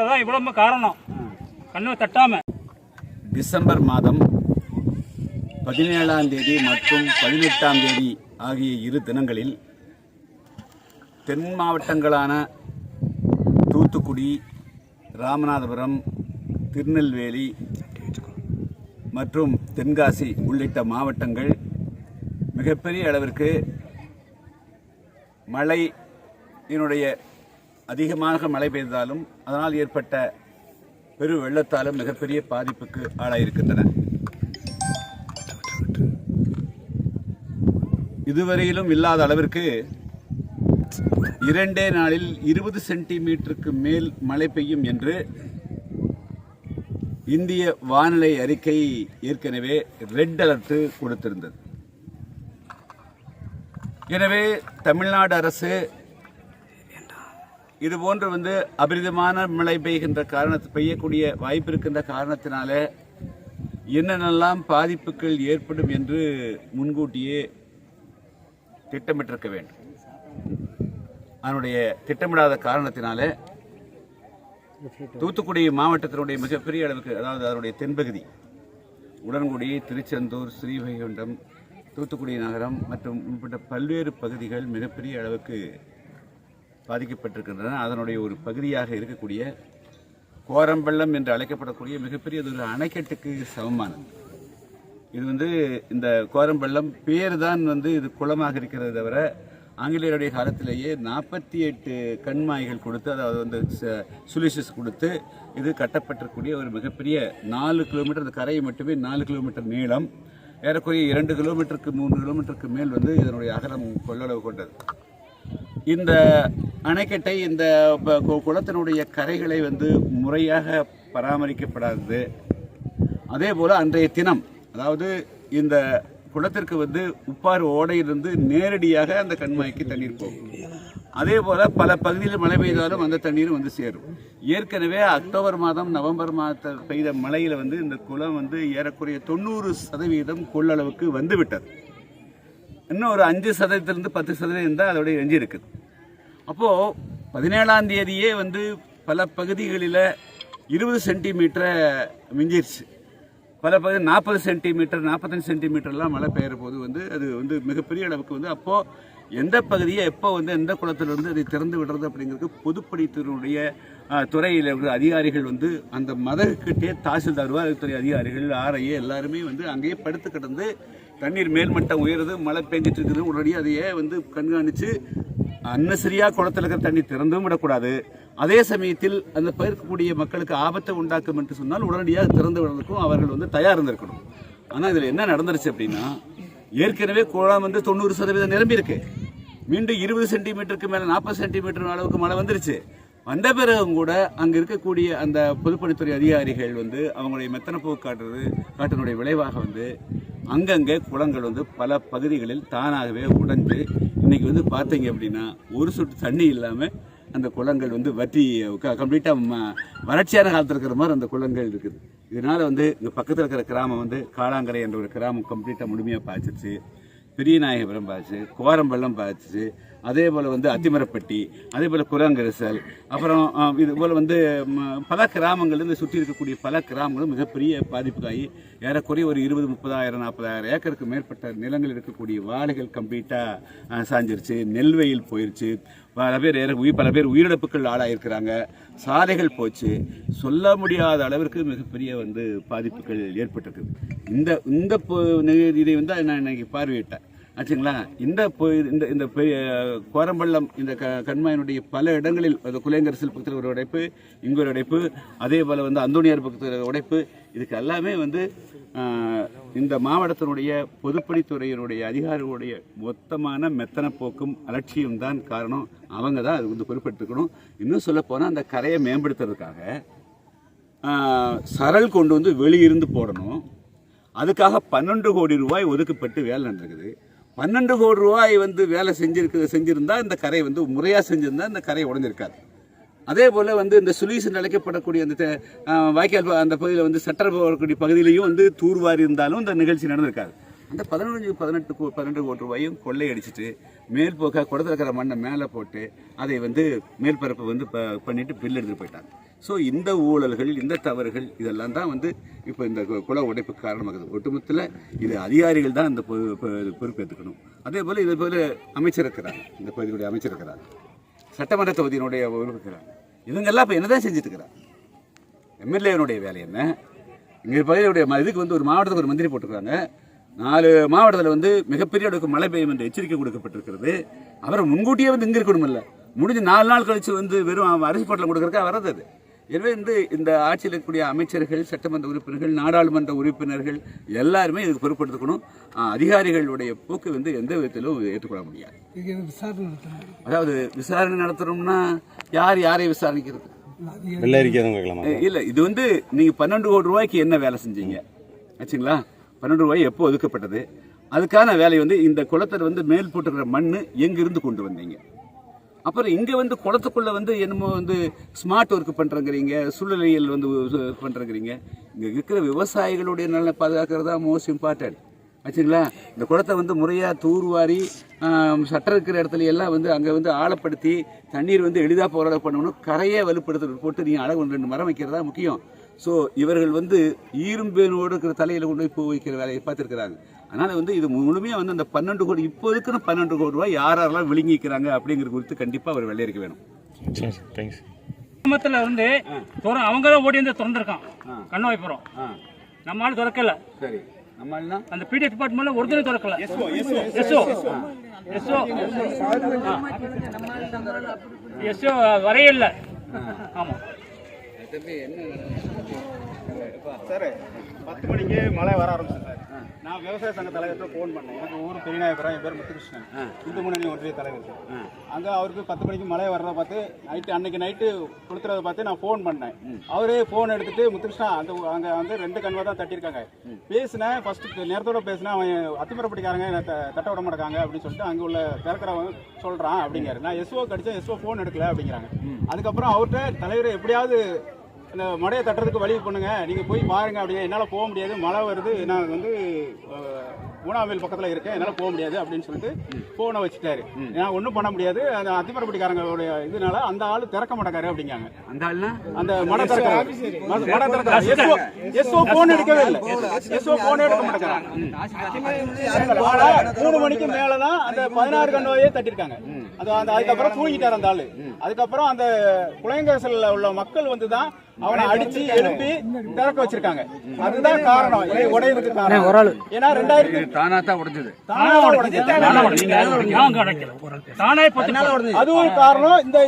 தான் இவ்வளவு காரணம். கண்ணு தட்டாம. டிசம்பர் மாதம் பதினேழாம் தேதி மற்றும் பதினெட்டாம் தேதி ஆகிய இரு தினங்களில் தென் மாவட்டங்களான தூத்துக்குடி ராமநாதபுரம் திருநெல்வேலி மற்றும் தென்காசி உள்ளிட்ட மாவட்டங்கள் மிகப்பெரிய அளவிற்கு மழையினுடைய அதிகமாக மழை பெய்ததாலும் அதனால் ஏற்பட்ட பெரு வெள்ளத்தாலும் மிகப்பெரிய பாதிப்புக்கு ஆளாயிருக்கின்றன. இதுவரையிலும் இல்லாத அளவிற்கு இரண்டே நாளில் இருபது சென்டிமீட்டருக்கு மேல் மழை பெய்யும் என்று இந்திய வானிலை அறிக்கை ஏற்கனவே ரெட் அலர்ட் கொடுத்திருந்தது. எனவே தமிழ்நாடு அரசு இது போன்று வந்து அபரிதமான மழை பெய்கின்ற காரணத்து பெய்யக்கூடிய வாய்ப்பு இருக்கின்ற காரணத்தினால என்னென்னலாம் பாதிப்புகள் ஏற்படும் என்று முன்கூட்டியே திட்டமிட்டிருக்க வேண்டும். அதனுடைய திட்டமிடாத காரணத்தினால தூத்துக்குடி மாவட்டத்தினுடைய மிகப்பெரிய அளவுக்கு அதாவது அதனுடைய தென்பகுதி உடன்குடி திருச்செந்தூர் ஸ்ரீவைகுண்டம் தூத்துக்குடி நகரம் மற்றும் உட்பட்ட பல்வேறு பகுதிகள் மிகப்பெரிய அளவுக்கு பாதிக்கப்பட்டிருக்கின்றன. அதனுடைய ஒரு பகுதியாக இருக்கக்கூடிய கோரம்பள்ளம் என்று அழைக்கப்படக்கூடிய மிகப்பெரிய ஒரு அணைக்கட்டுக்கு சமமானது. இது வந்து இந்த கோரம்பள்ளம் பேர் தான் வந்து இது குளமாக இருக்கிறது தவிர ஆங்கிலேயருடைய காலத்திலேயே நாற்பத்தி எட்டு கண்மாய்கள் கொடுத்து அதாவது வந்து சுலிசஸ் கொடுத்து இது கட்டப்பட்டிருக்கக்கூடிய ஒரு மிகப்பெரிய நாலு கிலோமீட்டர் இந்த கரையை மட்டுமே நாலு கிலோமீட்டர் நீளம். ஏறக்குறைய இரண்டு கிலோமீட்டருக்கு மூன்று கிலோமீட்டருக்கு மேல் வந்து இதனுடைய அகலம் கொள்ளளவு கொண்டது. இந்த அணைக்கட்டை இந்த ப- கு- குளத்தினுடைய கரைகளை வந்து முறையாக பராமரிக்கப்படாதது. அதே போல் அன்றைய தினம் அதாவது இந்த குளத்திற்கு வந்து உப்பாறு ஓடையிலிருந்து நேரடியாக அந்த கண்மாய்க்கு தண்ணீர் போகும். அதே போல் பல பகுதியில் மழை பெய்தாலும் அந்த தண்ணீரும் வந்து சேரும். ஏற்கனவே அக்டோபர் மாதம் நவம்பர் மாதத்தில் பெய்த மழையில் வந்து இந்த குளம் வந்து ஏறக்குறைய தொண்ணூறு சதவீதம் கொள்ளளவுக்கு வந்துவிட்டது. இன்னும் ஒரு அஞ்சு சதவீதத்திலிருந்து பத்து சதவீதம் தான் அதோடைய எஞ்சி இருக்குது அப்போது பதினேழாம் தேதியே வந்து பல பகுதிகளில் இருபது சென்டிமீட்டரை மிஞ்சிருச்சு. பல பகுதி நாற்பது சென்டிமீட்டர் நாற்பத்தஞ்சு சென்டிமீட்டர்லாம் மழை பெய்கிற போது வந்து அது வந்து மிகப்பெரிய அளவுக்கு வந்து அப்போது எந்த பகுதியை எப்போ வந்து எந்த குளத்திலிருந்து அதை திறந்து விடுறது அப்படிங்கிறது பொதுப்பணித்துறையினுடைய துறையில் உள்ள அதிகாரிகள் வந்து அந்த மதகுக்கிட்டே தாசில்தார் வருவாய்த்துறை அதிகாரிகள் ஆரையே எல்லாருமே வந்து அங்கேயே படுத்து கிடந்து தண்ணீர் மேல்மட்டம் உயருது மழை பெஞ்சிட்டு இருக்குது உடனடியே அதையே வந்து கண்காணித்து அன்னசரியாக குளத்தில் இருக்கிற தண்ணி திறந்தும் விடக்கூடாது. அதே சமயத்தில் அந்த பயிர்க்கக்கூடிய மக்களுக்கு ஆபத்தை உண்டாக்கும் என்று சொன்னால் உடனடியாக திறந்து விடுறதுக்கும் அவர்கள் வந்து தயார் இருந்திருக்கணும். ஆனால் இதில் என்ன நடந்துருச்சு அப்படின்னா ஏற்கனவே குளம் வந்து தொண்ணூறு சதவீதம் நிரம்பியிருக்கு மீண்டும் இருபது சென்டிமீட்டருக்கு மேலே நாற்பது சென்டிமீட்டர் அளவுக்கு மழை வந்துருச்சு. வந்த பிறகும் கூட அங்கே இருக்கக்கூடிய அந்த பொதுப்பணித்துறை அதிகாரிகள் வந்து அவங்களுடைய மெத்தன போக்கு காட்டுறது காட்டினுடைய விளைவாக வந்து அங்கங்கே குளங்கள் வந்து பல பகுதிகளில் தானாகவே உடைஞ்சு இன்றைக்கி வந்து பார்த்தீங்க அப்படின்னா ஒரு சொட்டு தண்ணி இல்லாமல் அந்த குளங்கள் வந்து வற்றி கம்ப்ளீட்டாக வறட்சியான காலத்தில் இருக்கிற மாதிரி அந்த குளங்கள் இருக்குது. இதனால் வந்து இங்கே பக்கத்தில் இருக்கிற கிராமம் வந்து காளாங்கரை என்ற ஒரு கிராமம் கம்ப்ளீட்டாக முழுமையாக பாய்ச்சிருச்சு. பெரியநாயகபுரம் பாய்ச்சி கோரம்பள்ளம் பாய்ச்சிச்சு. அதே போல் வந்து அத்திமரப்பட்டி அதே போல் குரங்கரிசல் அப்புறம் இது போல் வந்து ம, பல கிராமங்கள் இந்த சுற்றி இருக்கக்கூடிய பல கிராமங்களும் மிகப்பெரிய பாதிப்புக்காகி ஏறக்குறைய ஒரு இருபது முப்பதாயிரம் நாற்பதாயிரம் ஏக்கருக்கு மேற்பட்ட நிலங்கள் இருக்கக்கூடிய வாழைகள் கம்ப்ளீட்டாக சாஞ்சிருச்சு நெல்வெயில் போயிடுச்சு பல பேர் ஏற உயிர் பல பேர் உயிரிழப்புகள் ஆளாயிருக்கிறாங்க சாலைகள் போச்சு சொல்ல முடியாத அளவிற்கு மிகப்பெரிய வந்து பாதிப்புகள் ஏற்பட்டிருக்குது இந்த இந்த இதை வந்து நான் இன்னைக்கு பார்வையிட்டேன். ஆச்சுங்களா? இந்த பொ- இந்த இந்த கோரம்பள்ளம் இந்த க கண்மாயினுடைய பல இடங்களில் அது குலேங்கரசல் பக்கத்தில் ஒரு உடைப்பு இங்கே ஒரு உடைப்பு அதே போல் வந்து அந்தோனியார் பக்கத்தில் உடைப்பு இதுக்கு எல்லாமே வந்து இந்த மாவட்டத்தினுடைய பொதுப்பணித்துறையினுடைய அதிகாரிகளுடைய மொத்தமான மெத்தன போக்கும் அலட்சியம் தான் காரணம். அவங்க தான் அது வந்து பொறுப்பெடுத்துக்கணும் இன்னும் சொல்லப்போனால் அந்த கரையை மேம்படுத்துறதுக்காக சரல் கொண்டு வந்து வெளியிருந்து போடணும். அதுக்காக பன்னெண்டு கோடி ரூபாய் ஒதுக்கப்பட்டு வேலை நடந்திருக்குது. பன்னெண்டு கோடி ரூபாய் வந்து வேலை செஞ்சிருக்கு செஞ்சுருந்தா இந்த கரை வந்து முறையாக செஞ்சுருந்தா இந்த கரை உடஞ்சிருக்காது. அதே போல் வந்து இந்த சுலீசன் அழைக்கப்படக்கூடிய அந்த வாய்க்கால் அந்த பகுதியில் வந்து சட்டர் போகக்கூடிய பகுதியிலையும் வந்து தூர்வாரி இருந்தாலும் இந்த நிகழ்ச்சி நடந்திருக்காது. அந்த பதினஞ்சு பதினெட்டு பன்னெண்டு கோடி ரூபாயும் கொள்ளையடிச்சிட்டு மேல் போக்க இருக்கிற மண்ணை மேலே போட்டு அதை வந்து மேற்பரப்பு வந்து ப- பண்ணிட்டு பில் எடுத்துகிட்டு போயிட்டாங்க. ஸோ இந்த ஊழல்கள் இந்த தவறுகள் இதெல்லாம் தான் வந்து இப்போ இந்த கு- குல உடைப்பு காரணமாகுது. ஒட்டுமொத்தத்தில் இது அதிகாரிகள் தான் இந்த பொ- பொறுப்பேற்றுக்கணும் அதே போல் இதே போல் அமைச்சர் இருக்கிறாங்க. இந்த பகுதியுடைய அமைச்சர் இருக்கிறாங்க. சட்டமன்ற தொகுதியினுடைய இருக்கிறாங்க. இவங்கெல்லாம் இப்போ என்னதான் செஞ்சுட்டு இருக்கிறாங்க? எம்எல்ஏனுடைய வேலை என்ன? இங்கே பகுதியுடைய ம- இதுக்கு வந்து ஒரு மாவட்டத்துக்கு ஒரு மந்திரி போட்டிருக்காங்க. நாலு மாவட்டத்தில் வந்து மிகப்பெரிய அளவுக்கு மழை பெய்யும் என்று எச்சரிக்கை கொடுக்கப்பட்டிருக்கிறது. அவரை முன்கூட்டியே வந்து இங்கே இருக்கணும் இல்லை. முடிஞ்சு நாலு நாள் கழிச்சு வந்து வெறும் அரிசி பொட்டலம் கொடுக்கறக்கா வர்றது அது. எனவே வந்து இந்த ஆட்சியில் இருக்கக்கூடிய அமைச்சர்கள் சட்டமன்ற உறுப்பினர்கள் நாடாளுமன்ற உறுப்பினர்கள் எல்லாருமே இதுக்கு பொறுப்பெடுத்துக்கணும். அதிகாரிகளுடைய போக்கு வந்து எந்த விதத்திலும் ஏற்றுக்கொள்ள முடியாது. இது விசாரணை நடத்தணும்? அதாவது விசாரணை நடத்துறோம்னா யார் யாரை விசாரணிக்கிறது இல்ல இது வந்து நீங்க பன்னெண்டு கோடி ரூபாய்க்கு என்ன வேலை செஞ்சீங்க? ஆச்சுங்களா? பன்னெண்டு ரூபாய் எப்போ ஒதுக்கப்பட்டது? அதுக்கான வேலை வந்து இந்த குளத்தை வந்து மேல் போட்டுக்கிற மண் எங்கிருந்து கொண்டு வந்தீங்க? அப்புறம் இங்கே வந்து குளத்துக்குள்ளே வந்து என்னமோ வந்து ஸ்மார்ட் ஒர்க் பண்ணுறங்கிறீங்க சூழ்நிலையில் வந்து பண்ணுறங்கிறீங்க இங்கே இருக்கிற விவசாயிகளுடைய நலனை பாதுகாக்கிறது தான் மோஸ்ட் இம்பார்ட்டன்ட் ஆச்சுங்களா? இந்த குளத்தை வந்து முறையாக தூர்வாரி சட்டம் இருக்கிற இடத்துல எல்லாம் வந்து அங்கே வந்து ஆழப்படுத்தி தண்ணீர் வந்து எளிதாக போராட பண்ணணும். கரையை வலுப்படுத்த போட்டு நீங்கள் அழகு ரெண்டு மரம் வைக்கிறதா முக்கியம். ஸோ இவர்கள் வந்து ஈரும்பேனோடு இருக்கிற தலையில் கொண்டு போய் பூ வைக்கிற வேலையை பார்த்துருக்குறாங்க. அதனால் வந்து இது முழுமையாக வந்து அந்த பன்னெண்டு கோடி இப்போ இருக்கிற பன்னெண்டு கோடி ரூபாய் யார் யாரெல்லாம் விழுங்கிக்கிறாங்க அப்படிங்கிற குறித்து கண்டிப்பாக அவர் வெள்ளையருக்கு வேணும். சரி தேங்க்ஸ் கிராமத்துல இருந்து துற அவங்க தான் ஓடி வந்து திறந்துருக்கான். கண்ணு வைப்புறோம். நம்மளால திறக்கல. சரி. நம்ம அந்த பிடிஎஃப் டிபார்ட்மெண்ட்ல ஒருத்தனை திறக்கல. எஸ்ஓ எஸ்ஓ எஸ்ஓ வரையே இல்லை. ஆமா. சார் பத்து மணிக்கு மழை வர ஆரம்பிச்சு சார். நான் விவசாய சங்க தலைவர்கிட்ட ஃபோன் பண்ணேன். எனக்கு ஊர் பெரியநாயபுரம் என் பேர் முத்துகிருஷ்ணன். இந்து முன்னணி ஒன்றிய தலைவர். சார் அங்கே அவருக்கு பத்து மணிக்கு மழை வர்றத பார்த்து நைட்டு அன்னைக்கு நைட்டு கொடுத்துறத பார்த்து நான் ஃபோன் பண்ணேன். அவரே ஃபோன் எடுத்துட்டு முத்துகிருஷ்ணா அந்த அங்கே வந்து ரெண்டு கன்வா தான் தட்டியிருக்காங்க. பேசினேன் ஃபர்ஸ்ட் நேரத்தோட பேசினேன் அவன் அத்திமரப்பட்டிக்காரங்க என்னை தட்ட விட மாட்டாங்க அப்படின்னு சொல்லிட்டு அங்கே உள்ள திறக்கிறவன் சொல்கிறான் அப்படிங்கிறாரு. நான் எஸ்ஓ கடிச்சேன் எஸ்ஓ ஃபோன் எடுக்கல அப்படிங்கிறாங்க. அதுக்கப்புறம் அவர்கிட்ட தலைவர் எப்படியாவது இந்த மடையை தட்டுறதுக்கு வழி பண்ணுங்க. நீங்க போய் பாருங்க அப்படியே. என்னால போக முடியாது. மழை வருது. நான் வந்து மூணாவது பக்கத்துல இருக்கேன். என்னால போக முடியாது அப்படின்னு சொல்லிட்டு போனை வச்சுட்டாரு. நான் ஒன்றும் பண்ண முடியாது. அந்த அத்திமரப்பட்டிக்காரங்களுடைய இதனால அந்த ஆளு திறக்க மாட்டேங்காரு அப்படிங்காங்க. அந்த ஆள்னா? அந்த மடை திறக்க மடை திறக்க எஸ்ஓ எஸ்ஓ போன் எடுக்கவே இல்லை. எஸ்ஓ போன் எடுக்க மாட்டேங்கிறாங்க. மூணு மணிக்கு மேலதான் அந்த பதினாறு கண்ணுவையே தட்டிருக்காங்க. அது அந்த அதுக்கப்புறம் தூங்கிட்டார் அந்த ஆளு. அதுக்கப்புறம் அந்த குளையங்கரசல்ல உள்ள மக்கள் வந்து தான் அவனை அடிச்சு எழுப்பி திறக்க வச்சிருக்காங்க. அதுதான் காரணம். இது உடையதுக்கு காரணம். ஏன்னா ரெண்டாயிரத்தி தானா தான் உடைஞ்சது. தானா உடைஞ்சது. தானா பத்து அதுவும் காரணம். இந்த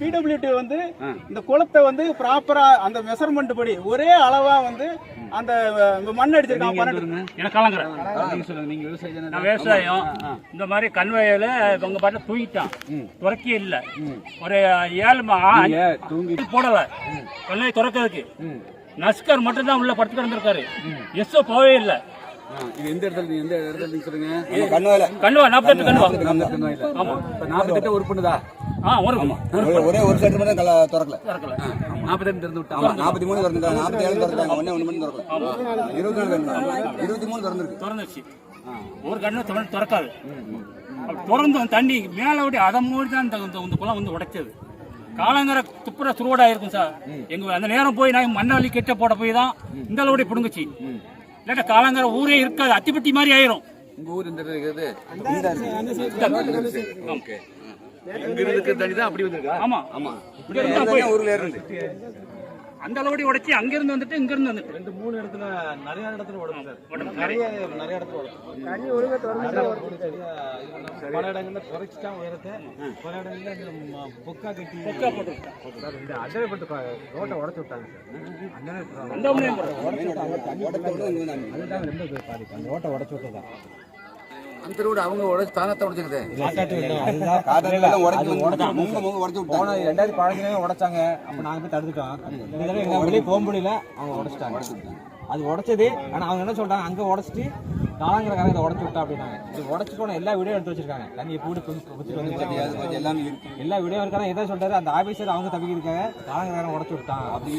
பிடபிள்யூடி வந்து இந்த குளத்தை வந்து ப்ராப்பரா அந்த மெஷர்மெண்ட் படி ஒரே அளவா வந்து அந்த மண் அடிச்சிருக்காங்க பன்னெண்டு விவசாயம் இந்த மாதிரி கன்வையில இவங்க பாட்டு தூங்கிட்டான். துறக்கே இல்ல. ஒரு ஏழு போடல. கல்லை திறக்கிறதுக்கு. நஸ்கர் மட்டும் தான் உள்ள படுத்து கிடந்திருக்காரு. எஸ்ஓ போவே இல்ல. இது எந்த இடத்துல நீங்க எந்த இடத்துல நீங்க சொல்லுங்க கண்ணுவா நாற்பத்தெட்டு கண்ணுவா? ஆமா. நாற்பத்தெட்டு உறுப்புண்டுதா ஆ ஒரு ஒரே- ஒரே ஒரு செட்டு மட்டும் கல திறக்கல. திறக்கல. நாற்பத்தெட்டு திறந்து விட்டாங்க நாற்பத்தி மூணு திறந்துட்டாங்க நாற்பத்தி ஏழு திறந்தாங்க ஒன்னே ஒன்று மட்டும் திறக்கல. இருபத்தி நாலு வேணும் இருபத்தி மூணு திறந்துருக்கு. திறந்துச்சு ஒரு கண்ணு திறந்து திறக்காது. திறந்து அந்த தண்ணி மேல விட்டு அதை மூடி தான் இந்த குளம் வந்து உடைச்சது. காலங்கர துப்புர சுருவடா இருக்கும் சார். எங்க அந்த நேரம் போய் நான் மண்ணாளி கெட்ட போட போய் தான் இந்த அளவுடைய பிடுங்குச்சு. இல்லாட்ட காலங்கர ஊரே இருக்காது. அத்திப்பட்டி மாதிரி ஆயிரும். உங்க ஊர் இந்த இருந்து அந்த அளவுடைய உடைச்சி அங்க இருந்து வந்துட்டு இங்க இருந்து வந்துட்டு. ரெண்டு மூணு இடத்துல நிறைய இடத்துல உடம்பு நிறைய நிறைய இடத்துல உடம்பு தண்ணி ஒழுங்கா பல இடங்கள்ல குறைச்சிட்டா உயரத்தை பல இடங்கள்ல பொக்கா கட்டி பொக்கா போட்டு. சார் இந்த அஞ்சரைப்பட்டு ரோட்டை உடச்சு விட்டாங்க சார். அதுதான் ரொம்ப பாதிப்பு அந்த ரோட்டை உடச்சு விட்டதா? அந்த ரோடு அவங்க உடச்சு தானத்தை உடைச்சிருக்குது அதுதான் காத்தாடி உடச்சு உடச்சு முங்க முங்க உடச்சு விட்டாங்க. போன ரெண்டாயிரத்தி பதினஞ்சுலேயே உடைச்சாங்க. அப்போ நாங்கள் போய் தடுத்துட்டோம். இந்த தடவை எங்க வெளியே போக முடியல. அவங்க உடைச்சிட்டாங்க. அது உடைச்சது. ஆனால் அவங்க என்ன சொல்றாங்க? அங்கே உடச்சிட்டு காலங்கிற காலங்களை உடச்சு விட்டா அப்படின்னாங்க. இது உடச்சு போன எல்லா வீடியோ எடுத்து வச்சிருக்காங்க. தண்ணி எப்படி எல்லா வீடியோ இருக்காங்க. எதை சொல்றாரு. அந்த ஆபீசர் அவங்க தவிக்கிருக்காங்க காலங்கிற உடச்சு விட்டான். அப்படி